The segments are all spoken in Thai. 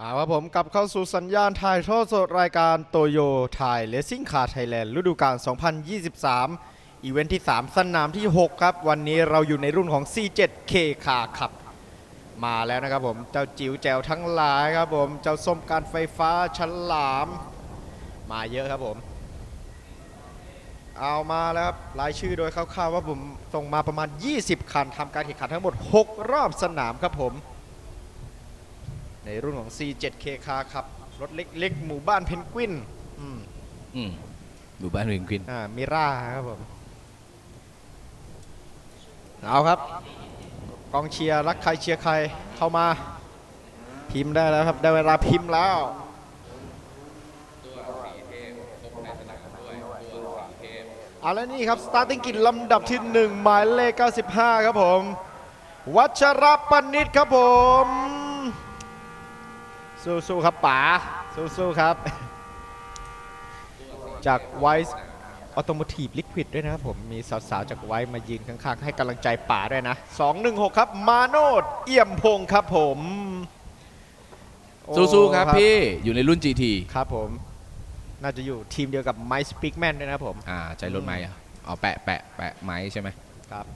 เอาครับผมกลับเข้าสู่สัญญาณถ่ายทอดสดรายการโตโยไทยเลสซิ่งคาร์ไทยแลนด์ฤดูกาล 2023 อีเวนท์ที่ 3 สนามที่ 6 ครับ วันนี้เราอยู่ในรุ่นของ C7K คาขับ มาแล้วนะครับผม เจ้าจิ๋วแจวทั้งหลายครับผม เจ้าส้มการไฟฟ้าฉลาม มาเยอะครับผม เอามาแล้วครับรายชื่อโดยคร่าวๆว่าผมส่งมาประมาณ 20 คันทำการแข่งขันทั้งหมด 6 รอบสนามครับผม ในรุ่นของ C7K คาครับ รถเล็กๆ หมู่บ้านเพนกวินอืมอืมดูบ้านวิงควินอ่ามิร่าครับผม เอาครับ กองเชียร์รักใครเชียร์ใครเข้ามา พิมพ์ได้แล้วครับ ได้เวลาพิมพ์แล้วเอาแล้วนี่ครับ สตาร์ติ้งกิจลำดับที่ 1 หมายเลข 95 ครับผม วัชรปนิตครับผม สู้ๆครับป๋าสู้ๆครับ จากไวส์ออโตโมทีฟลิควิดด้วยนะครับผม มีสาวๆ จากไวส์มายืนข้างๆ ให้กำลังใจป๋าด้วยนะ 216 ครับ มาโนดเอี่ยมพงศ์ครับผมโอ้สู้ๆครับพี่ อยู่ในรุ่น GT ครับผม น่าจะอยู่ทีมเดียวกับไมค์สปิกแมนด้วยนะครับผม อ่า ใจรถไม้อะเอาแปะแปะแปะไม้ใช่ไหมครับ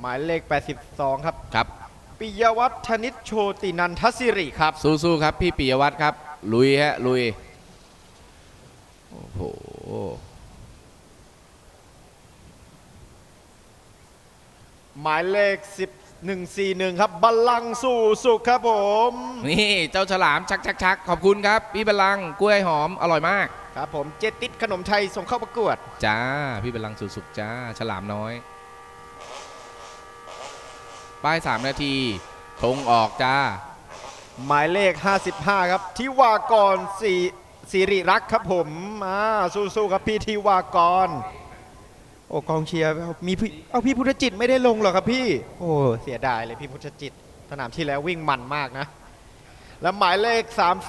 หมายเลข 82 ครับ ครับ ปิยวัฒน์ธนิตโชตินันทศิริครับ สู้ๆครับ พี่ปิยวัฒน์ครับ ลุยฮะ ลุย โอ้โห หมายเลข10 141 ครับ บัลลังก์สู่สุขครับผม นี่เจ้าฉลามชักชักชักขอบคุณครับ พี่บลังก์กล้วยหอมอร่อยมาก ครับผมเจติดขนมไทยส่งเข้าประกวด จ้า พี่บลังก์สุกๆจ้า ฉลามน้อย ป้าย 3 นาทีธงออกจ้า หมายเลข 55 ครับทิวากรสีสิริรักษ์ครับผมอ่าสู้ๆครับพี่ทิวากร โอ้กองเชียร์มีพี่เอาพี่พุทธจิตไม่ได้ลงหรอครับพี่ โอ้เสียดายเลยพี่พุทธจิต สนามที่แล้ววิ่งมันมากนะ และหมายเลข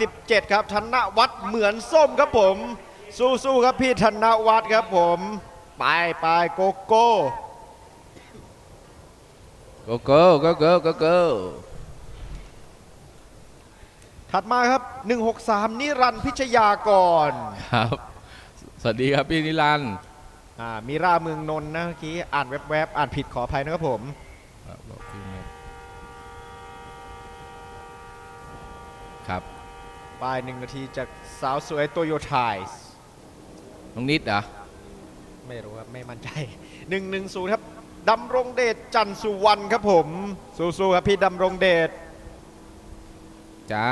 37 ครับธนวัฒน์เหมือนส้มครับผม สู้ๆครับพี่ธนวัฒน์ครับผม ไปไปโกโก้ โกโก้โกโก้โกโก้ถัดมาครับ 163 นิรันดร์พิชยากรครับ สวัสดีครับพี่นิรันดร์อ่ามีราเมืองนนท์นะเมื่อกี้อ่านแวบๆอ่านผิดขออภัยนะครับผมครับบอกพี่เมธครับปลายหนึ่งนาทีจากสาวสวยโตโยไทส์น้องนิดเหรอ ไม่รู้ครับ ไม่มั่นใจ 110 ครับ ดำรงเดชจันทร์สุวรรณครับผม สู้ๆครับพี่ดำรงเดชจ้า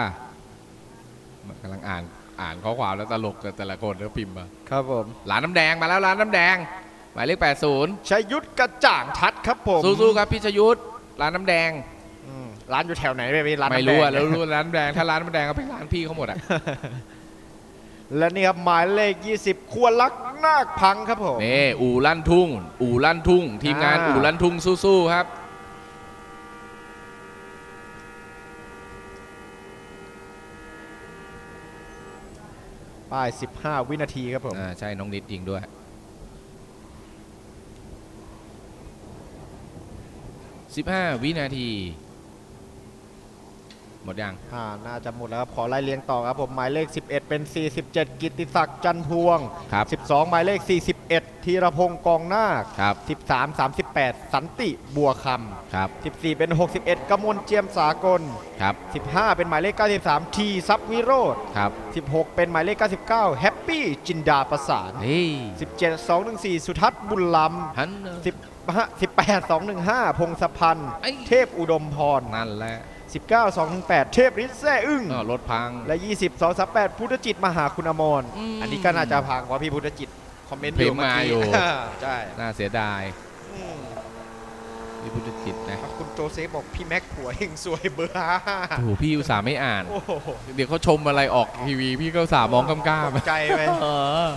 กำลังอ่านอ่านข้อความแล้วตลกกับแต่ละคนแล้วพิมพ์มาครับผมร้านน้ำแดงมาแล้วร้านน้ำแดงหมายเลข80ชยุทธกระจ่างทัดครับผมสู้ๆครับพี่ชยุทธร้านน้ำแดงอืมร้านอยู่แถวไหนไปพี่ร้านไม่น้ำแดรู้งอะแล้วรู้ร้านน้ำแดงถ้าร้านน้ำแดงก็เป็นร้านพี่เขาหมดอะ และนี่ครับหมายเลข 20 ควรลักษณ์นาคพังครับผม นี่อู่ลั่นทุ่ง อู่ลั่นทุ่ง ทีมงานอ่า อู่ลั่นทุ่งสู้ๆครับ ป้าย 15 วินาทีครับผม อ่าใช่น้องนิดยิงด้วย 15 วินาที หมดยังอ่าน่าจะหมดแล้วครับขอไล่เรียงต่อครับผมหมายเลข 11 เป็น 47 กิตติศักดิ์จันพวง ครับ 12 หมายเลข 41ธีรพงศ์กองนาคครับ 13 38 สันติบัวคครับำ14 เป็น 61กมลเจียมสากล ครับ 15 เป็นหมายเลข 93 ทีซับวิโรธครับ 16 เป็นหมายเลข 99 แฮปปี้จินดาประสาน เฮ้ย17 214 สุทัศน์บุญลฮันำ10 18 215พงศพันธ์ไอ้ เทพอุดมพรนั่นแหละ 19 218เทพฤทธิ์แซ่อึ้งอ้อรถพัง และ 20 2 3 8 พุทธจิตมหาคุณอมรอืมอันนี้ก็น่าจะพังเพราะพี่พุทธจิต คอมเมนต์อพิยู่มพ์เมื่อมากี้อยู่ใช่น่าเสียดายอืมพี่พุทธจิตนะคุณโจเซฟบอกพี่แม็กผัวเฮงสวยเบอร์ห้าโอ้โหพี่อุตส่าห์ไม่อ่านโอ้โหเดี๋ยวเขาชมอะไรออกทีวี พี่ก็อุตส่าห์มองกำก้าตกใจไปเออ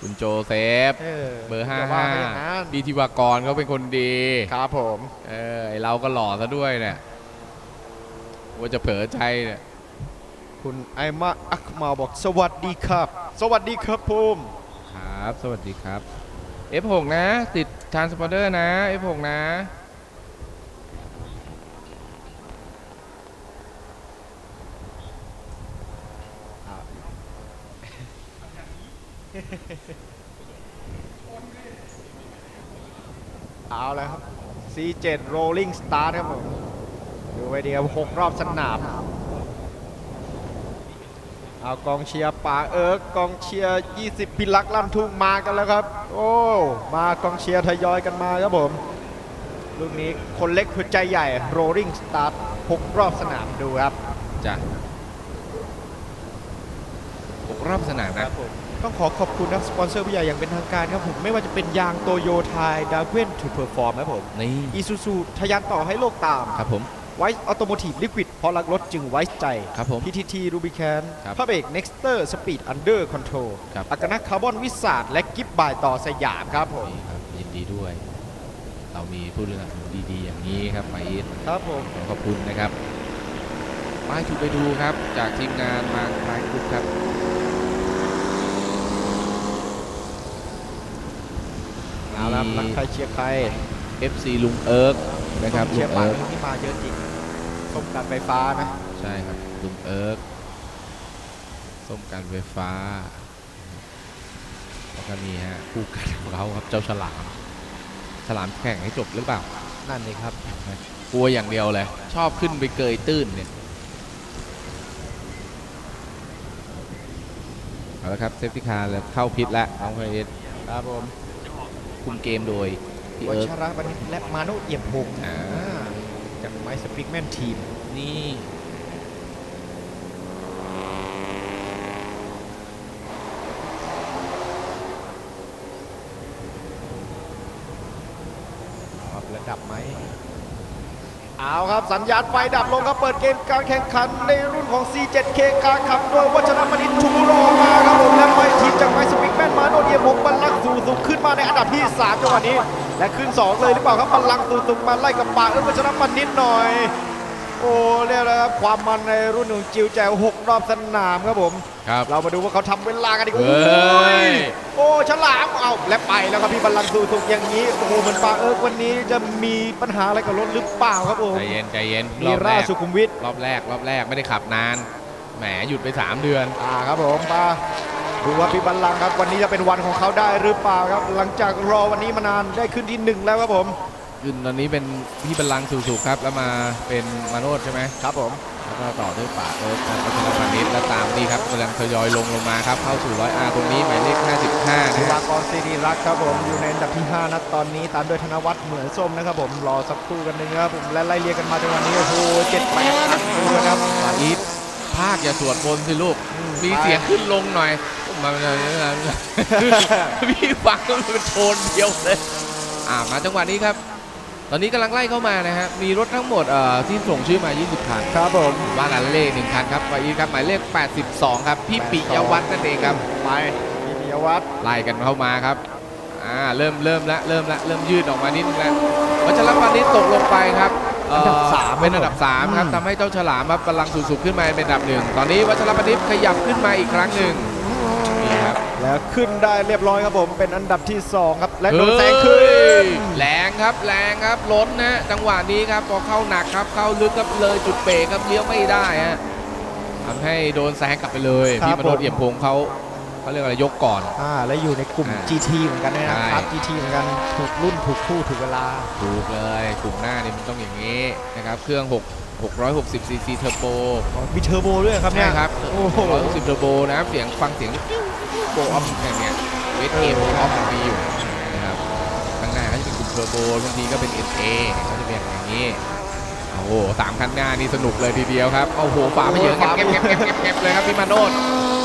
คุณโจเซฟเออเบอร์ห้าย่ว่าไปอย่างนั้นดีทิวากรเขาเป็นคนดี ครับผม เออไอเราก็หล่อซะด้วยเนี่ย ว่าจะเผลอใจเนี่ยคุณไอมาอักมาบอกสวัสดีครับ สวัสดีครับภูมิครับ สวัสดีครับ F6 นะ ติดทานสปอเดอร์นะ F6 นะ เอาแล้วครับ C7 Rolling Star ครับผม ดูไว้เดียวหกรอบสนามเอากองเชียร์ป่าเอิร์กกองเชียร์20พิลักษ์ลั่นทุ่งมากันแล้วครับ โอ้มากองเชียร์ทยอยกันมาครับผมลูกนี้คนเล็กหัวใจใหญ่ Rolling Start 6รอบสนามดูครับจ้ะหกรอบสนามนะต้องขอขอบคุณนะสปอนเซอร์ผู้ใหญ่อย่างเป็นทางการครับผม ไม่ว่าจะเป็นยางโตโยไทยดาเวนทูเพอร์ฟอร์มครับผมนี่อีซูซูทะยานต่อให้โลกตามครับผม ไวซ์ออโตโมทีฟลิควิดเพราะรักรถจึงไว้ใจครับผม PTT รูบิแคนครับพระเบรก Nexter Speed Under Control ครับอักนักคาร์บอนวิสาดและกิฟบายต่อสยามครับผมนี่ครับยินดีด้วย เรามีผู้เลือกดีๆ อย่างนี้ครับไปอีทครับผมขอขอบคุณนะครับไปถูกไปดูครับ จากทีมงานมาคลายกรุ๊ปครับเอาละนักใครเชียร์ใคร FC ลุงเอิร์ก นะครับเชีลุยร์งป่าเอิร์กที่มาเยอะจริงส้มการไฟฟ้านะใช่ครับลุงเอิร์กส้มการไฟฟ้าแล้วก็นี่ฮะคู่กัดของเราครับเจ้าฉลาม ฉลามแข่งให้จบหรือเปล่า นั่นเลยครับ กลัวอย่างเดียวเลย ชอบขึ้นไปเกยตื้นเนี่ย เอาละครับ เซฟตี้คาร์แล้วเข้าพิษแล้วน้องไฟเอสครับผม คุมเกมโดย พี่วัเอิร์กชระบัณฑิตและมาโนเอี่ยมพงศ์อ่า อ่าจากไม้สปิกแมนทีม นี่ครับระดับไหม เอาครับสัญญาณไฟดับลงครับ เปิดเกมการแข่งขันในรุ่นของ C7K การขับโดยวัชรมณิตชูโรมาครับผมและไปทีมจากไม้สปิกแมนมาโนเดียมงบัลลังก์สู่สุขขึ้นมาในอันดับที่ 3 จังหวะนี้ และขึ้น 2 เลยหรือเปล่าครับบัลลังก์สู่สุขมาไล่กับป่าเออวัชรมณิตหน่อย โอ้เรียกแล้วครับความมันในรุ่นของจิวแจว6รอบสนามครับผมครับเรามาดูว่าเขาทำเวลากันดีกว่าเฮ้ยโอ้ฉลามเอาและไปแล้วครับพี่บัลลังก์สู่สุขอย่างนี้โอ้โหเหมือนปาเอิร์กวันนี้จะมีปัญหาอะไรกับรถหรือเปล่าครับผมใจเย็นใจเย็นมีรอบแรร่ากสุขุมวิทรอบแรกรอบแรกไม่ได้ขับนานแหมหยุดไป 3 เดือนอ่าครับผมปา ดูว่าพี่บัลลังก์ครับวันนี้จะเป็นวันของเขาได้หรือเปล่าครับ หลังจากรอวันนี้มานานได้ขึ้นที่หนึ่งแล้วครับผมขึ้นตอนนี้เป็นพี่บัลลังก์สุขๆครับ แล้วมาเป็นมาโนดใช่ไหมครับผมแล้วก็ต่อด้วยป่าเอิร์ธพัฒนาพาณิชย์แล้วตามนี่ครับกำลังทยอยลงลงมาครับเข้าสู่ร้อยอาตรงนี้หมายเลข 55ธีนะราฮะกรซีรีรักษ์ครับผมอยู่ในอันดับที่5นะตอนนี้ตามด้วยธนวัฒน์เหมือนส้มนะครับผมรอสักครู่กันหนึงนะครับผมและไล่เรียงกันมาจนวันนี้โอ้โหเจ็ดแปดคันเลยนะครับปาอีทภาคอย่าสวดมนต์สิลูก มีเสียงขึ้นลงหน่อย มาพี่ฟังแล้วมันเป็นโทนเดียวเลยอ่ามาจังหวะนี้ครับ ตอนนี้กำลังไล่เข้ามานะฮะมีรถทั้งหมดเอ่อที่ส่งชื่อมา 20 คันครับผมว่ากันเลขหนึ่งคันครับปาอีทครับหมายเลข 82 ครับ พี่ปิยวัฒน์นั่นเองครับไปพี่ปิยวัฒน์ไล่กันเข้ามาครับอ่าเริ่มเริ่มละเริ่มละเริ่มยืดออกมานิดนึงแล้ววัชรพันธ์นี้ตกลงไปครับเอ่อเป็นอันดับ3ครับทำให้เจ้าฉลามครับกำลังสูงๆขึ้นมาเป็นอันดับหนึ่งตอนนี้วัชรพันธ์ขยับขึ้นมาอีกครั้งหนึ่งนี่ครับ แล้วขึ้นได้เรียบร้อยครับผมเป็นอันดับที่ 2 ครับ และโดนแซงขึ้เฮ้นยแรงครับแรงครับล้นนะจังหวะนี้ครับพอเข้าหนักครับเข้าลึกครับเลยจุดเบรกครับเลี้ยวไม่ได้ฮะทำให้โดนแซงกลับไปเลยครับพี่มโนผมเอี่ยมพงษ์เขา เขาเรียกอะไรยกก่อน อ่าและอยู่ในกลุ่ม อ่า GT เหมือนกันนะใช่ ครับ GT เหมือนกันถูกรุ่นถูกคู่ถูกเวลา ถูกเลยกลุ่มหน้านี่มันต้องอย่างนี้นะครับเครื่อง 6 660 cc เทอร์โบมีเทอร์โบด้วยครับเนี่ใช่ยครับโอ้โห660เทอร์โบนะครับเสียงฟังเสียงโบออฟอย่างเงี้ยเวทเอฟออฟมันมีอยู่นะครับข้างหน้าก็จะเป็นกลุ่มเทอร์โบบางทีก็เป็น SA ก็จะเป็นอย่างนี้โอ้โหสามคันหน้านี่สนุกเลยทีเดียวครับโอ้โหฝาไปเยอะโอ้โหเก็บเก็บเก็บเก็บเก็บเลยครับพี่มาโนด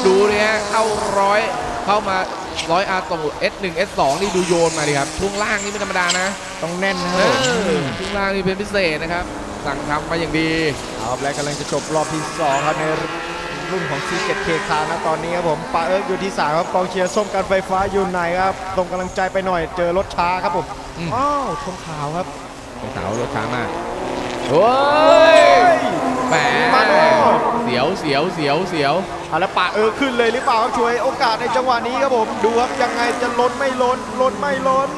ดูเลยฮะเข้าร้อยเข้ามาร้อยอาร์ตู S1 S2 นี่ดูโยนมาดิครับช่วงล่างนี่ไม่ธรรมดานะต้องแน่นนะคเอรับผมอช่วงล่างนี่เป็นพิเศษนะครับ สั่งทำมาอย่างดีเอาแล้วกำลังจะจบรอบที่2ครับในรุ่นของ C7K คานะตอนนี้ครับผมปาเอิร์กอยู่ที่3ครับกองเชียร์ส้มการไฟฟ้าอยู่ไหนครับส่งกำลังใจไปหน่อยเจอรถช้าครับผมอืมอ้าวทงขาวครับเป็นสาวรถช้ามากโอ้ยแหมมาโนดเสียวเสียวเสียวเสียวเอาแล้วปาเอิร์กขึ้นเลยหรือเปล่าครับช่วยโอกาสในจังหวะนี้ครับผมดูครับยังไงจะล้นไม่ล้นล้นไม่ล้น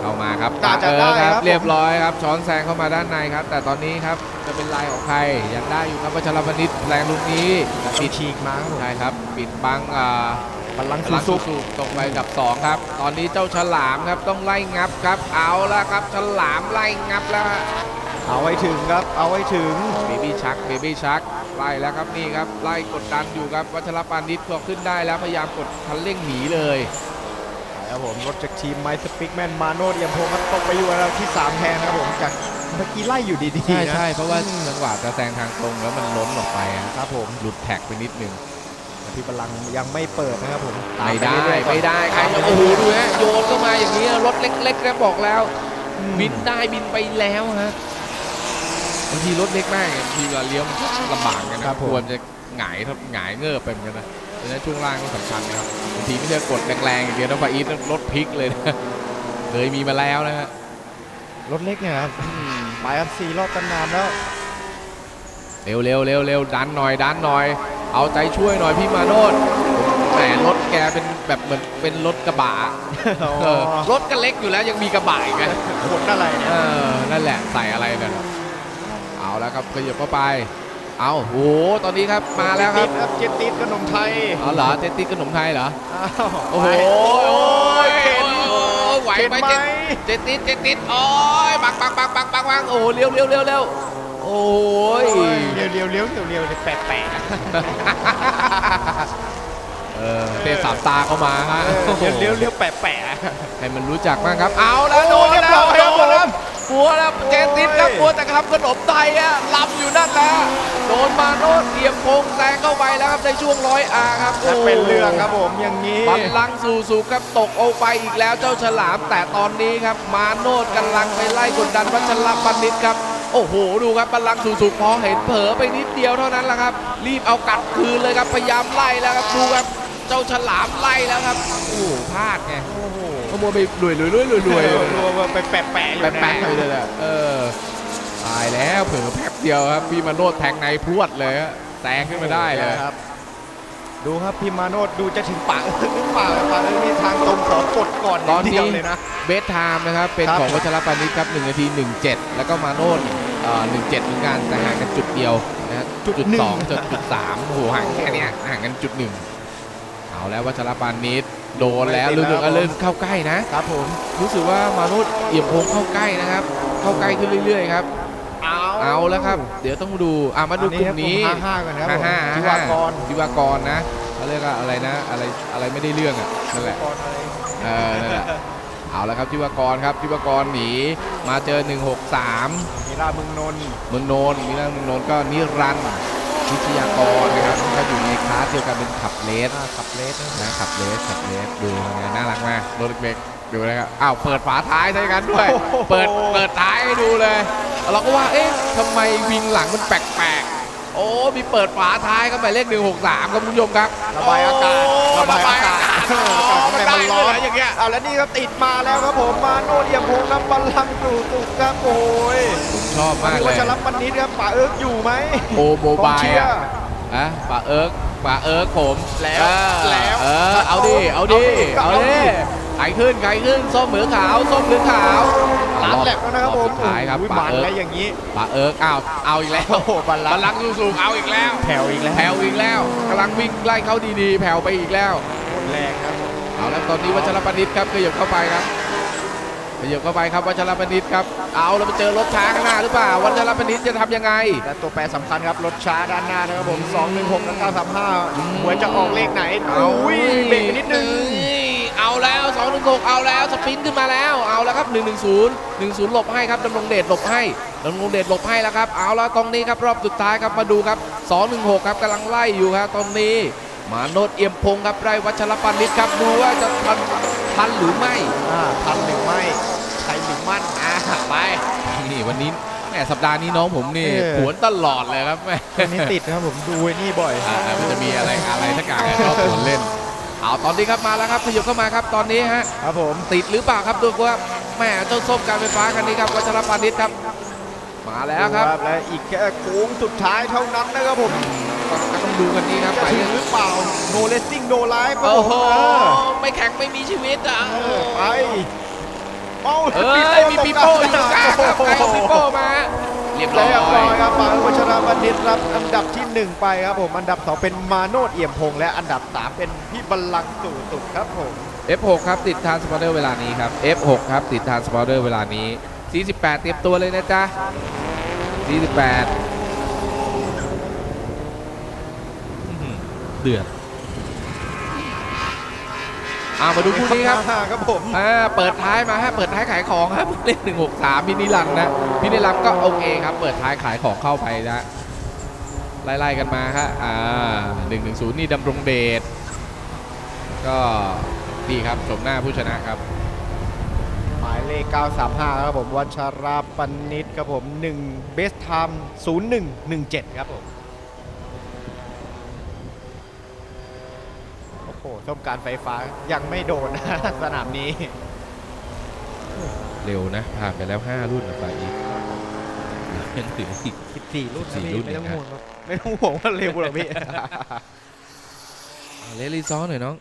เข้ามาครับน่าจะเออได้คครัรับบเรียบร้อยครับ ช้อนแซงเข้ามาด้านในครับ แต่ตอนนี้ครับจะเป็นลายของใครยังได้อยู่ครับวัชรพนิษฐ์แรงลูกนี้ปิดฉีกมาครับผมใช่ครับ ปิดบังอ่า บัลลังก์ลังสุสุกสุตรงไปอันดับสองครับ ตอนนี้เจ้าฉลามครับต้องไล่งับครับ เอาละครับ ฉลามไล่งับแล้วฮะ เอาไว้ถึงครับ เอาไว้ถึงเบบี้ชักเบบี้ชักไล่แล้วครับนี่ครับไล่กดดันอยู่ครับวัชรปานิชพอขึ้นได้แล้วพยายามกดคันเร่งหนีเลยครับผมรถจากทีมไมสปิกแมนมาโนเดียมพงศ์ครับตกไปอยู่อันดับที่ 3 แทนครับผมจากเมื่อกี้ไล่อยู่ดีๆใช่นะใช่เพราะว่าจังหวะจะแซงทางตรงแล้วมันล้นออกไปอะครับผมหลุดแท็กไปนิดนึงพี่บัลลังก์ยังไม่เปิดนะครับผมตาไม่ปได้เรื่อยๆก่อนไม่ได้ใครจะตามปโอ้โหเรื่ยดูฮะโยนเข้ามาอย่างนี้รถเล็กๆนะบอกแล้วๆอืมบินได้บินไปแล้วฮะ บางทีรถเล็กมากบางทีเวลาเลี้ยวมันก็ลำบากกันนะควรจะหงายทับหงายเงือบไปเหมือนกันนะเพราะฉะนั้นช่วงล่างก็สำคัญนะครับบางทีไม่ใช่กดแรงๆอย่างเดียวนะฟาอีทรถพลิกเลยนะเคยมีมาแล้วนะฮะรถเล็กเนี่ยครับไปครับสี่รอบตำนานแล้ว เร็วเร็วเร็วเร็วดันหน่อยดันหน่อย เอาใจช่วยหน่อยพี่มาโนดแหมรถแกเป็นแบบเหมือนเป็นรถกระบะเออรถก็เล็กอยู่แล้วยังมีกระบะอีกไงขนอะไรเนี่ยเออนั่นแหละใส่อะไรเนี่ย เอาแล้วครับขยับเข้าไป เอาโหตอนนี้ครับมาแล้วครับเจติดครับเจติดขนมไทยเอาเหรอเจติดขนมไทยเหรอ อ้าวโอ้โหไปเข็นโอ้ยไหวเข็นไหมไหมเจติดเจติดโอ้ยบักบักบักบักบักบักโอ้โหเลี้ยวเลี้ยวเลี้ยวเลี้ยวโอ้ยเลี้ยวเลี้ยวเลี้ยวเลี้ยวเลี้ยวแปะแปะเออเตะสามตาเข้ามาฮะเลี้ยวเลี้ยวเลี้ยวแปะแปะให้มันรู้จักบ้างครับ เอาแล้วโดโอ้นเรียบแล้วร้อยโดครับนแล้วผม หัวแล้วเจติดครับโอ้ยหัวแต่ทำขนมไทยอะลำอยู่นั่นแหละโดนมาโนดเอียมพงแซงเข้าไปแล้วครับในช่วงร้อยอาครับจะเป็นเรื่องครับผมอย่างนี้บัลลังก์สู่สู่ครับตกเอาไปอีกแล้วเจ้าฉลาม แต่ตอนนี้ครับมาโนดกำลังไปไล่กดดันวัชรบัณฑิตครับโอ้โห ดูครับบัลลังก์สู่สู่พอเห็นเผลอไปนิดเดียวเท่านั้นแหละครับ รีบเอากลับคืนเลยครับ พยายามไล่แล้วครับ ดูครับ เจ้าฉลามไล่แล้วครับ โอ้โหพลาดไงโอ้โห ขโมยไปรวยรวยรวยรวยรวยรัวไปแปะแปะอยู่แปนะะๆไปเลยแหละเออตายแล้วเผลอแป๊บเดียวครับพี่มาโนดแทงในพรวดเลยฮะแซงขึ้นมาได้เลยครับ ดูครับพี่มาโนดดูจะถึงปากหรือเปล่าปากมีทางตรงขอกดก่อนตอนเดีนี้ยวเลยนะเบสไทม์นะครับเป็นครับของวัชรปานิชครับ1นาที 17 แล้วก็มาโนดเอ่อ17เหมือนกันแต่ห่างกันจุดเดียวนะฮะจุดสองจุดจุดสามโอ้โหห่างแค่เนี้ยห่างกันจุดหนึ่งเอาแล้ววัชรปานิช โดนแล้วไม่ติดรู้สึกแล้วว่าเริ่มเข้าใกล้นะครับผมรู้สึกว่ามาโนดเอี่ยมพงเข้าใกล้นะครับ เข้าใกล้ขึ้นเรื่อยๆครับเอาเอาแล้วครับ เดี๋ยวต้องดูอะมาดูกลุ่มนี้ห้าห้ากันครับผมห้าทิวากรทิวากรนะเขาเรียกว่าอะไรนะอะไรอะไรไม่ได้เรื่องอะนั่นแหละเออนั่นแหละเอาแล้วครับทิวากรครับทิวากรหนีมาเจอ 163มีลาเมืองนนท์เมืองโนนมีนั่งเมืองโนนก็นิรันด ร์วิทยากรนะครับก็อยู่ในคลาสเดียวกันเป็นขับเลสอ่าขับเลสนะครับนะขับเลสขับเลสดูยังไงน่ารักมากรถเล็กๆดูนะครับอ้าวเปิดฝาท้ายใช่กันด้วย เปิดเปิดท้ายให้ดูเลย เราก็ว่าเอ๊ะทำไมวิงหลังมันแปลกๆโอ้มีเปิดฝาท้ายก็หมายเลข163ครับคุณผู้ชมครับระบายอากาศโระบายอากาศเอออมันร้อนได้เลยเหอย่างเงี้ย เอาแล้วนี่ครับติดมาแล้วครับผมมาโนเดียมพงครับบัลลังก์สู่สุขครับโอ้ยชอบมากพี่เลวัยชรปันนิดครับป่าเอิร์กอยู่ไหมโอโมบายกองเชีร์อะอะป่าเอิร์กป่าเอิร์กผมแล้วแล้วเออเอาดิเอาดิเอาเอาดิ ดิใครขึ้นใครขึ้นส้มหรือขาวส้มหรือขาวร้านแลบแล้วนะครับผมสุดท้ายครับอุ้ป่ามันเอิร์แล้กวอย่างนี้ ป่าเอิร์กอ้าวเอาอีกแล้วโอ้โหบัลลังก์ลังก์สูงๆเอาอีกแล้ว แผ่วอีกแล้ว แผ่วอีกแล้วกำลังวิ่งไล่เขาดีๆ แผ่วไปอีกแล้ว แรงครับผมเอาแล้วตอนนี้วัชรปนิษฐ์ครับขยับเข้าไปครับขยับเข้าไปครับวัชรปนิษฐ์ครับเอาแล้วไปเจอรถช้าข้างหน้าหรือเปล่าวัชรปนิษฐ์จะทำยังไง และตัวแปรสำคัญครับรถช้าด้านหน้านะครับผม216และ935หวยจะออกเลขไหนเอาอุ้ยเบรกไปนิดนึงเอาแล้ว2 1 6เอาแล้วสปรินต์ขึ้นมาแล้วเอาแล้วครับ 1 1 0 1 0 หลบให้ครับดำรงเดชหลบให้ดำรงเดชหลบให้แล้วครับเอาแล้วตรงนี้ครับรอบสุดท้ายครับมาดูครับ 2 1 6 ครับกำลังไล่อยู่ครับตรงนี้ มาโนดเอี่ยมพงศ์ครับไรวัชรปานิชครับดูว่าจะทันทันหรือไม่อ่าทันหรือไม่ใช่หรือมั่นอ่าไปนี่วันนี้แหมสัปดาห์นี้น้องผมนี่เออผวนตลอดเลยครับแหม่อันนี้ติดนะครับผมดูไอ้นี่บ่อยอ่ามันจะมีอะไรอะไรทักอย่างชอบผวนเล่นเอาตอนนี้ครับมาแล้วครับขยับเข้ามาครับตอนนี้ฮะครับผมติดหรือเปล่าครับดูว่าแหม่เจ้าส้มการไฟฟ้าคันนี้ครับวัชรปานิชครับ มาแล้วครับดูและอีกแค่โค้งสุดท้ายเท่านั้นนะครับผม ก็ต้องดูกันนี้ครับจะไปถึงหรือเปล่า no racing no life ครับโอ้ผมโหเออไม่แข่งไม่มีชีวิตอะเออไปเอ้าเอ้ยมีปีโป้อยู่กลางครับใครเอาปีโป้มาเรียบร้เรียบร้ออยยครับปาวัชราบัณฑิตรับอันดับที่1ไปครับผมอันดับ2เป็นมาโนดเอี่ยมพงษ์และอันดับ3เป็นพี่บัลลังก์สู่สุขครับผม F6 ครับติดทานสปอร์เตอร์เวลานี้ครับ F6 ครับติดทานสปอร์เตอร์เวลานี้ 48 เตรียมตัวเลยนะจ๊ะ48อื้อหือ เดือดอ่ามาดูคู่นี้ครับห้าครับผมอ่าเปิดท้ายมาฮะเปิดท้ายขายของครับเลขหนึ่งหกสามพี่นิรันดร์นะพี่นิรันดร์ก็โอเคครับ เปิดท้ายขายของเข้าไปนะไล่ๆกันมาฮะอ่าหนึ่งหนึ่งศูนย์นี่ดำรงเดชก็ดีครับชมหน้าผู้ชนะครับ หมายเลข 935 ครับผมวัชราปนิตครับผม1เบสไทม์0117 ครับผม โอ้โหส้มการไฟฟ้ายังไม่โดนนะสนามนี้ เร็วนะ ผ่านไปแล้ว 5 รุ่นนะฝ่ายอีกยังเหลืออีก 14 รุ่นนะพี่14รุ่นไม่ต้องเองห่วงครับไม่ต้องห่วงว่าเร็วหรอกพี่ เอาเลลี่ซ้อหน่อยน้อง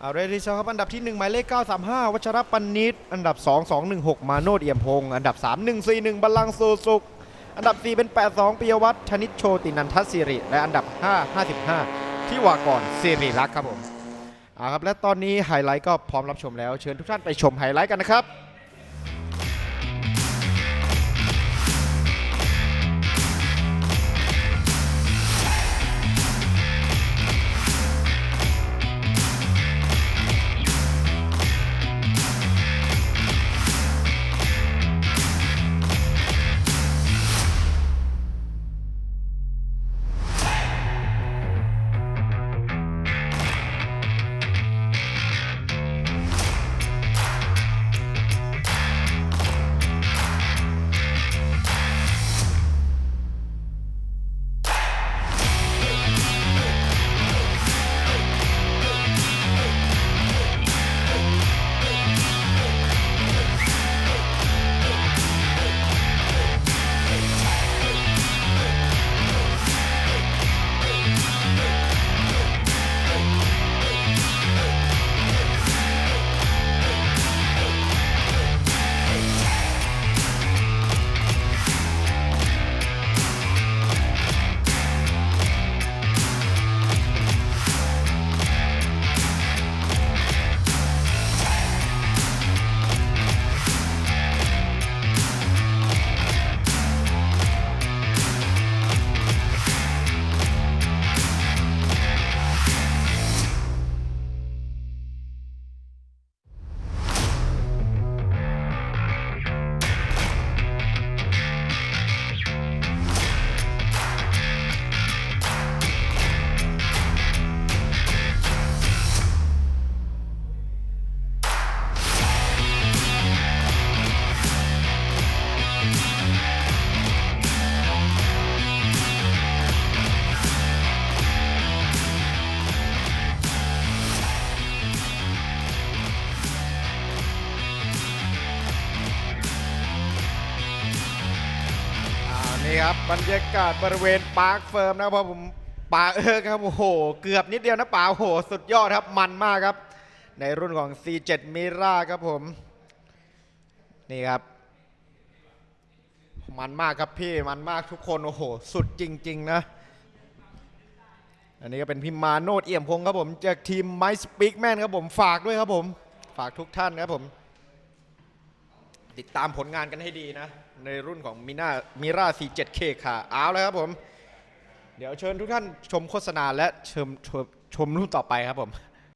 เอาเรดิชครับ อันดับที่ 1 หมายเลข 935 วัชรปันนิตอันดับ 2 216 มาโนดเอี่ยมพงศ์อันดับ 3 141บัลลังก์สูสุข อันดับ 4 เป็น 82ปิยวัฒน์ชนิดโชตินันทศิริ และอันดับ 5 55 ที่วากรสิริรักษ์ครับผมเอาครับและตอนนี้ไฮไลท์ก็พร้อมรับชมแล้ว เชิญทุกท่านไปชมไฮไลท์กันนะครับ บรรยากาศบริเวณปาร์คเฟิร์มนะครับผมป่าเออครับโอ้โห เกือบนิดเดียวนะป่าโอ้โห สุดยอดครับมันมากครับ ในรุ่นของ C7 Mira ครับผม นี่ครับ มันมากครับพี่มันมากทุกคนโอ้โห สุดจริง ๆ นะ อันนี้ก็เป็นพี่มาโนดเอี่ยมพงศ์ครับผม จากทีมไมสปีกแมนครับผมฝากด้วยครับผม ฝากทุกท่านครับผม ติดตามผลงานกันให้ดีนะ ในรุ่นของมิน่ามิรา 47K ค่ะเอาเลยครับผม เดี๋ยวเชิญทุกท่านชมโฆษณาและชมชมชมรุ่นต่อไปครับผม